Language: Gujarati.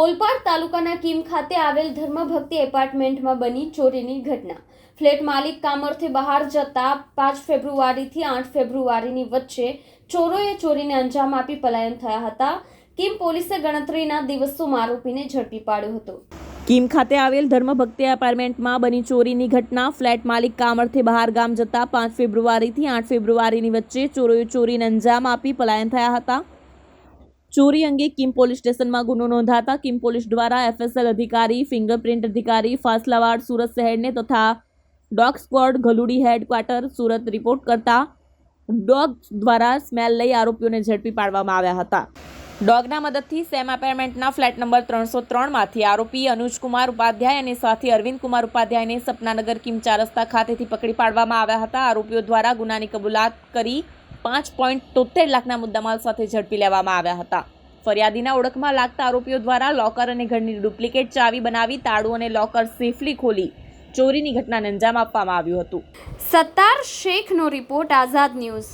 ઓલપાડ તાલુકાના કીમ ખાતે આવેલ ધર્મભક્તિ એપાર્ટમેન્ટમાં બની ચોરીની ઘટના. ફ્લેટ માલિક કામરથી બહાર જતા પાંચ ફેબ્રુઆરીથી આઠ ફેબ્રુઆરીની વચ્ચે ચોરોએ ચોરીને અંજામ આપી પલાયન થયા હતા. કીમ પોલીસે ગણતરીના દિવસોમાં આરોપીને ઝડપી પાડ્યો હતો. કીમ ખાતે આવેલ ધર્મભક્તિ એપાર્ટમેન્ટમાં બની ચોરીની ઘટના. ફ્લેટ માલિક કામરથી બહાર ગામ જતા પાંચ ફેબ્રુઆરીથી આઠ ફેબ્રુઆરીની વચ્ચે ચોરોએ ચોરીને અંજામ આપી પલાયન થયા હતા. ચોરી અંગે કિમ પોલીસ સ્ટેશનમાં ગુનો નોંધાતા કિમ પોલીસ દ્વારા એફએસએલ અધિકારી, ફિંગરપ્રિન્ટ અધિકારી, ફાસલાવાડ, સુરત શહેરને તથા ડોગ સ્ક્વોડ, ગલુડી હેડક્વાર્ટર, સુરત રિપોર્ટ કરતા ડોગ દ્વારા સ્મેલ લઈ આરોપીઓને ઝડપી પાડવામાં આવ્યા હતા. ડોગના મદદથી સેમ એપાર્ટમેન્ટના ફ્લેટ નંબર ત્રણસો ત્રણમાંથી આરોપી અનુજકુમાર ઉપાધ્યાય અને સાથી અરવિંદ કુમાર ઉપાધ્યાયને સપનાનગર કિમ રસ્તા ખાતેથી પકડી પાડવામાં આવ્યા હતા. આરોપીઓ દ્વારા ગુનાની કબૂલાત કરી પાંચ પોઈન્ટ તોતેર લાખના મુદ્દામાલ સાથે ઝડપી લેવામાં આવ્યા હતા. ફરિયાદીના ઓળખમાં લાગતા આરોપીઓ દ્વારા લોકર અને ઘરની ડુપ્લિકેટ ચાવી બનાવી તાળું અને લોકર સેફલી ખોલી ચોરીની ઘટનાને અંજામ આપવામાં આવ્યું હતું. સત્તાર શેખનો રિપોર્ટ આઝાદ ન્યૂઝ.